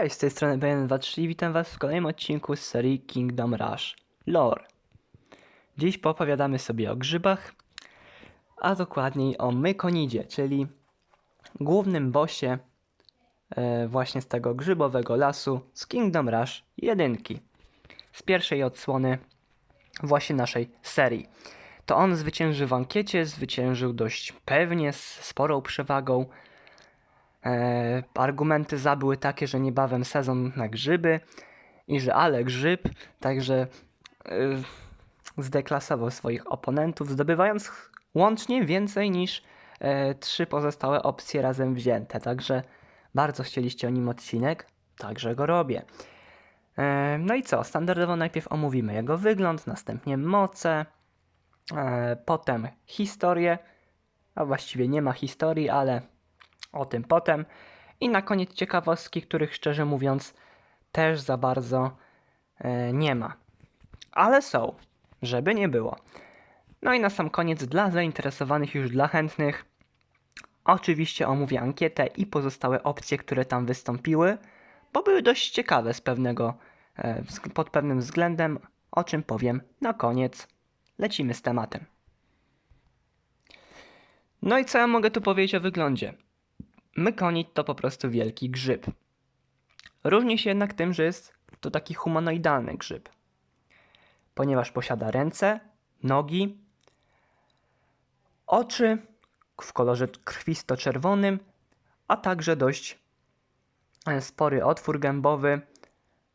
Cześć, z tej strony BN23 i witam Was w kolejnym odcinku z serii Kingdom Rush Lore. Dziś poopowiadamy sobie o grzybach, a dokładniej o Mykonidzie, czyli głównym bossie e, właśnie z tego grzybowego lasu z Kingdom Rush 1, z pierwszej odsłony właśnie naszej serii. To on zwyciężył w ankiecie, zwyciężył dość pewnie, z sporą przewagą. E, argumenty za były takie, że niebawem sezon na grzyby i że ale grzyb, także e, zdeklasował swoich oponentów, zdobywając łącznie więcej niż e, trzy pozostałe opcje razem wzięte. Także bardzo chcieliście o nim odcinek, także go robię. No i co? Standardowo najpierw omówimy jego wygląd, następnie moce, potem historię, a właściwie nie ma historii, ale o tym potem. I na koniec ciekawostki, których szczerze mówiąc też za bardzo e, nie ma. Ale są, żeby nie było. No i na sam koniec dla zainteresowanych już dla chętnych oczywiście omówię ankietę i pozostałe opcje, które tam wystąpiły, bo były dość ciekawe z pewnego, e, pod pewnym względem, o czym powiem na koniec. Lecimy z tematem. No i co ja mogę tu powiedzieć o wyglądzie? Mykonid to po prostu wielki grzyb. Różni się jednak tym, że jest to taki humanoidalny grzyb, ponieważ posiada ręce, nogi, oczy w kolorze krwisto-czerwonym, a także dość e, spory otwór gębowy,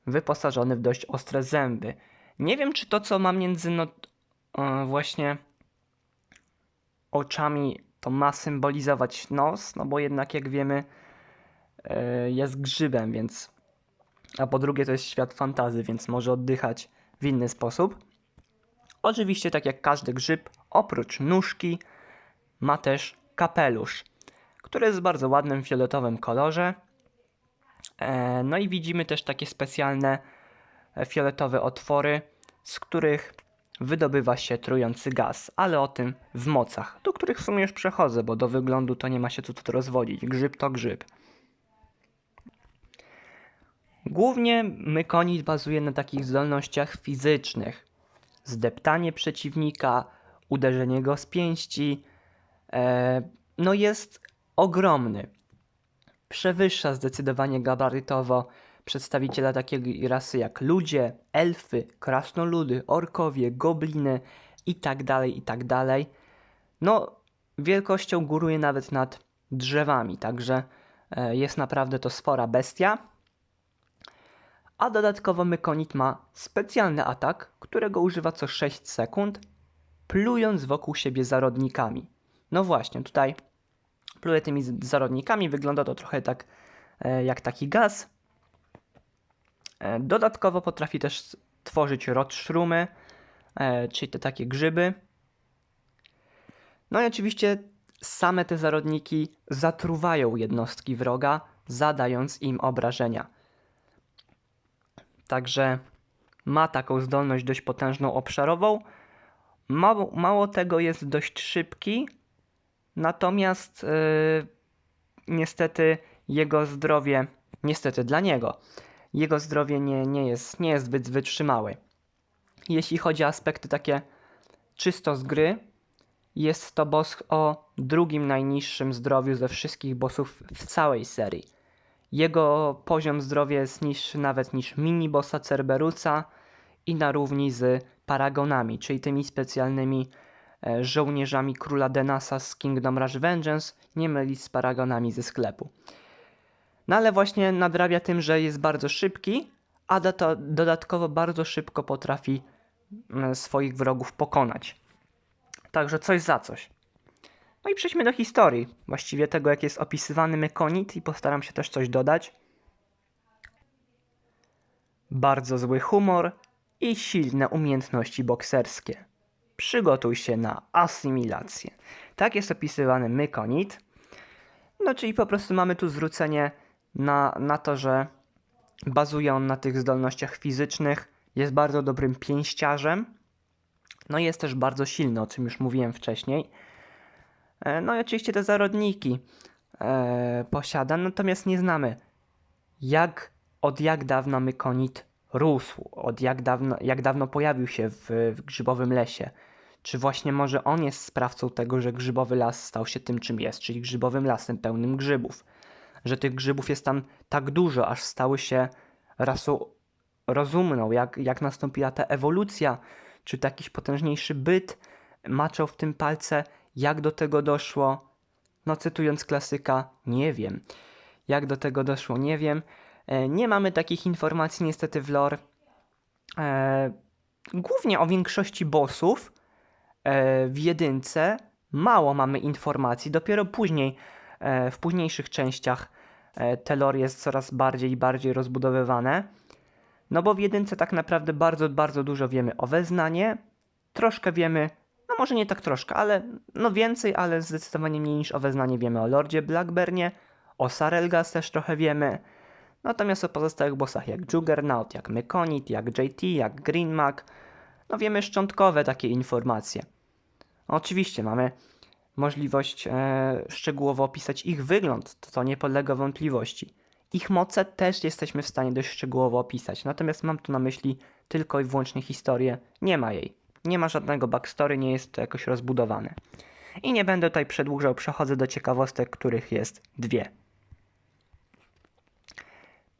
wyposażony w dość ostre zęby. Nie wiem, czy to, co ma między no, właśnie oczami, to ma symbolizować nos, no bo jednak, jak wiemy, e, jest grzybem, więc. A po drugie, to jest świat fantazy, więc może oddychać w inny sposób. Oczywiście, tak jak każdy grzyb, oprócz nóżki, ma też kapelusz, który jest w bardzo ładnym fioletowym kolorze. E, No i widzimy też takie specjalne e, fioletowe otwory, z których wydobywa się trujący gaz, ale o tym w mocach, do których w sumie już przechodzę, bo do wyglądu to nie ma się co tu rozwodzić. Grzyb to grzyb. Głównie mykonid bazuje na takich zdolnościach fizycznych. Zdeptanie przeciwnika, uderzenie go z pięści, e, no jest ogromny. Przewyższa zdecydowanie gabarytowo przedstawiciela takiej rasy jak ludzie, elfy, krasnoludy, orkowie, gobliny i tak dalej, i tak. No, wielkością góruje nawet nad drzewami, także e, jest naprawdę to spora bestia. A dodatkowo Mykonid ma specjalny atak, którego używa co 6 sekund, plując wokół siebie zarodnikami. No właśnie, tutaj pluje tymi zarodnikami, wygląda to trochę tak e, jak taki gaz. E, Dodatkowo potrafi też tworzyć rodszrumy, e, czyli te takie grzyby. No i oczywiście same te zarodniki zatruwają jednostki wroga, zadając im obrażenia. Także ma taką zdolność dość potężną obszarową. Mało, mało tego jest dość szybki, natomiast yy, niestety jego zdrowie, niestety dla niego, jego zdrowie nie, nie, jest, nie jest zbyt wytrzymały. Jeśli chodzi o aspekty takie czysto z gry, jest to boss o drugim najniższym zdrowiu ze wszystkich bossów w całej serii. Jego poziom zdrowia jest niższy nawet niż mini bossa Cerberusa i na równi z Paragonami, czyli tymi specjalnymi e, żołnierzami króla Denasa z Kingdom Rush Vengeance, nie mylić z Paragonami ze sklepu. No ale właśnie nadrabia tym, że jest bardzo szybki, a do to dodatkowo bardzo szybko potrafi mm, swoich wrogów pokonać. Także coś za coś. No i przejdźmy do historii, właściwie tego, jak jest opisywany Mykonid i postaram się też coś dodać. Bardzo zły humor i silne umiejętności bokserskie. Przygotuj się na asymilację. Tak jest opisywany Mykonid. No czyli po prostu mamy tu zwrócenie na, na to, że bazuje on na tych zdolnościach fizycznych, jest bardzo dobrym pięściarzem, no i jest też bardzo silny, o czym już mówiłem wcześniej. E, No i oczywiście te zarodniki e, posiada, natomiast nie znamy jak od jak dawna mykonit rósł, od jak dawno, jak dawno pojawił się w, w grzybowym lesie. Czy właśnie może on jest sprawcą tego, że grzybowy las stał się tym, czym jest, czyli grzybowym lasem pełnym grzybów. Że tych grzybów jest tam tak dużo, aż stały się rasą rozumną, jak, jak nastąpiła ta ewolucja, czy to jakiś potężniejszy byt maczał w tym palce, jak do tego doszło. No, cytując klasyka, nie wiem. Jak do tego doszło, nie wiem. E, nie mamy takich informacji niestety w lore. E, głównie o większości bossów e, w jedynce mało mamy informacji. Dopiero później, w późniejszych częściach e, te lore jest coraz bardziej i bardziej rozbudowywane. No bo w jedynce tak naprawdę bardzo, bardzo dużo wiemy o Weznanie. Troszkę wiemy, no może nie tak troszkę, ale no więcej, ale zdecydowanie mniej niż o Weznanie wiemy o Lordzie Blackburnie. O Sarelgas też trochę wiemy. Natomiast o pozostałych bossach jak Juggernaut, jak Mekonit, jak JT, jak Green Mag, no wiemy szczątkowe takie informacje. Oczywiście mamy możliwość e, szczegółowo opisać ich wygląd, to, nie podlega wątpliwości. Ich moce też jesteśmy w stanie dość szczegółowo opisać, natomiast mam tu na myśli tylko i wyłącznie historię, nie ma jej. Nie ma żadnego backstory, nie jest to jakoś rozbudowane. I nie będę tutaj przedłużał, przechodzę do ciekawostek, których jest dwie.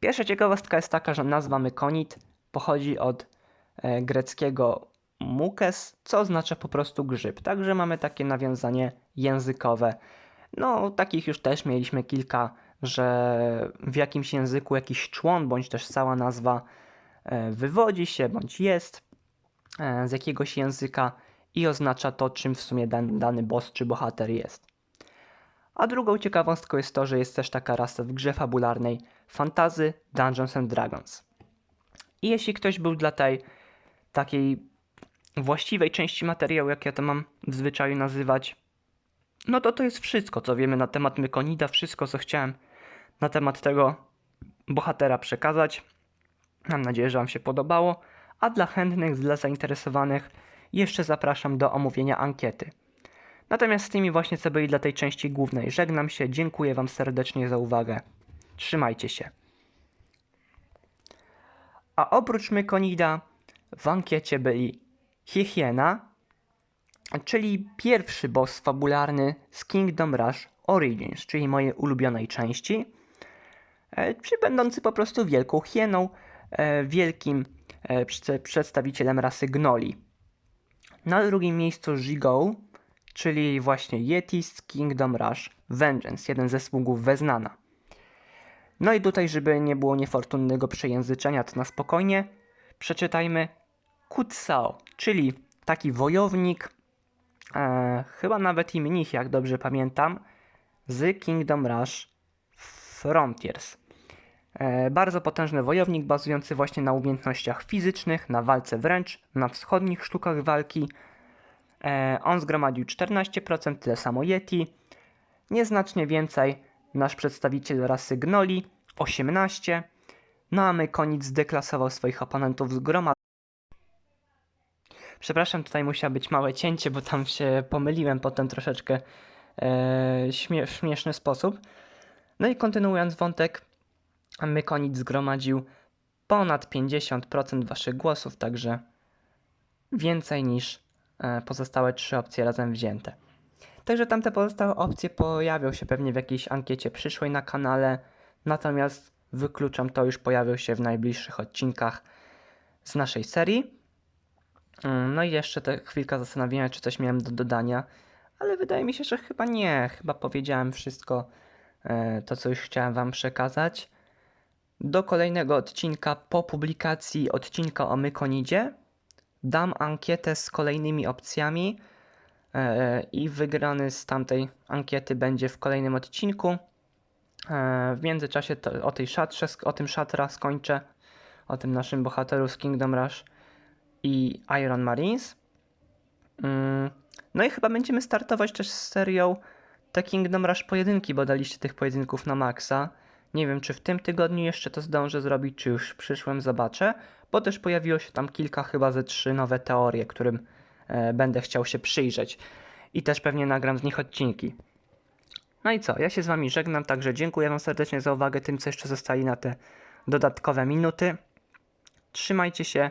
Pierwsza ciekawostka jest taka, że nazwa Mykonit pochodzi od e, greckiego mukes, co oznacza po prostu grzyb. Także mamy takie nawiązanie językowe. No, takich już też mieliśmy kilka, że w jakimś języku jakiś człon bądź też cała nazwa e, wywodzi się bądź jest e, z jakiegoś języka i oznacza to, czym w sumie dany, dany boss czy bohater jest. A drugą ciekawostką jest to, że jest też taka rasa w grze fabularnej Fantazy Dungeons and Dragons. I jeśli ktoś był dla tej takiej właściwej części materiału, jak ja to mam w zwyczaju nazywać, no to to jest wszystko, co wiemy na temat Mykonida, wszystko, co chciałem na temat tego bohatera przekazać. Mam nadzieję, że Wam się podobało, a dla chętnych, dla zainteresowanych jeszcze zapraszam do omówienia ankiety. Natomiast z tymi właśnie, co byli dla tej części głównej, żegnam się, dziękuję Wam serdecznie za uwagę. Trzymajcie się. A oprócz Mykonida w ankiecie byli Hihiena, czyli pierwszy boss fabularny z Kingdom Rush Origins, czyli mojej ulubionej części, e, czy będący po prostu wielką hieną, e, wielkim e, przedstawicielem rasy Gnoli. Na drugim miejscu Jigo, czyli właśnie Yeti z Kingdom Rush Vengeance, jeden ze sługów Weznana. No i tutaj, żeby nie było niefortunnego przejęzyczenia, to na spokojnie przeczytajmy Kutsao, czyli taki wojownik, e, chyba nawet i mnich, jak dobrze pamiętam, z Kingdom Rush Frontiers. E, bardzo potężny wojownik, bazujący właśnie na umiejętnościach fizycznych, na walce wręcz, na wschodnich sztukach walki. E, on zgromadził 14%, tyle samo Yeti. Nieznacznie więcej nasz przedstawiciel rasy Gnoli, 18%. No a Mykonic zdeklasował swoich oponentów z groma. Przepraszam, tutaj musiało być małe cięcie, bo tam się pomyliłem potem troszeczkę e, śmie w śmieszny sposób. No i kontynuując wątek, Mykonic zgromadził ponad 50% waszych głosów, także więcej niż e, pozostałe trzy opcje razem wzięte. Także tamte pozostałe opcje pojawią się pewnie w jakiejś ankiecie przyszłej na kanale, natomiast wykluczam to już pojawią się w najbliższych odcinkach z naszej serii. Mm, no i jeszcze te chwilka zastanowienia, czy coś miałem do dodania, ale wydaje mi się, że chyba nie. Chyba powiedziałem wszystko e, to, co już chciałem Wam przekazać. Do kolejnego odcinka po publikacji odcinka o Mykonidzie dam ankietę z kolejnymi opcjami e, i wygrany z tamtej ankiety będzie w kolejnym odcinku. E, w międzyczasie to, o tej szatrze, o tym szatra skończę, o tym naszym bohateru z Kingdom Rush i Iron Marines. Mm, no i chyba będziemy startować też z serią The Kingdom Rush pojedynki, bo daliście tych pojedynków na maksa. Nie wiem, czy w tym tygodniu jeszcze to zdążę zrobić, czy już w przyszłym zobaczę, bo też pojawiło się tam kilka, chyba ze trzy nowe teorie, którym e, będę chciał się przyjrzeć. I też pewnie nagram z nich odcinki. No i co, ja się z Wami żegnam, także dziękuję Wam serdecznie za uwagę tym, co jeszcze zostali na te dodatkowe minuty. Trzymajcie się.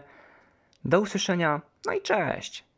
Do usłyszenia. No i cześć.